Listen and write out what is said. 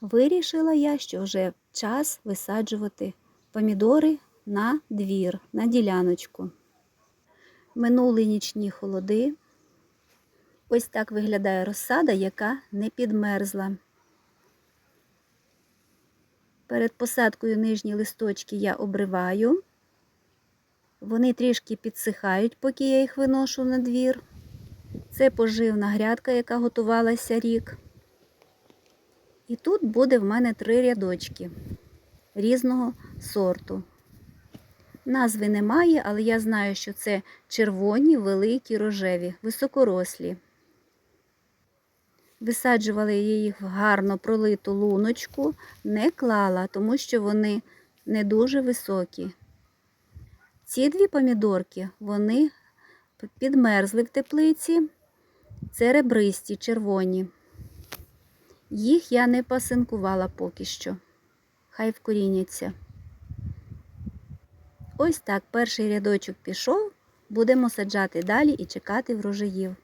вирішила я, що вже час висаджувати помідори на двір, на діляночку. Минули нічні холоди. Ось так виглядає розсада, яка не підмерзла. Перед посадкою нижні листочки я обриваю. Вони трішки підсихають, поки я їх виношу на двір. Це поживна грядка, яка готувалася рік. І тут буде в мене три рядочки різного сорту. Назви немає, але я знаю, що це червоні, великі, рожеві, високорослі. Висаджувала я їх в гарно пролиту луночку, не клала, тому що вони не дуже високі. Ці дві помідорки, вони підмерзли в теплиці, це ребристі, червоні. Їх я не пасинкувала поки що. Хай вкоріняться. Ось так перший рядочок пішов, будемо саджати далі і чекати врожаїв.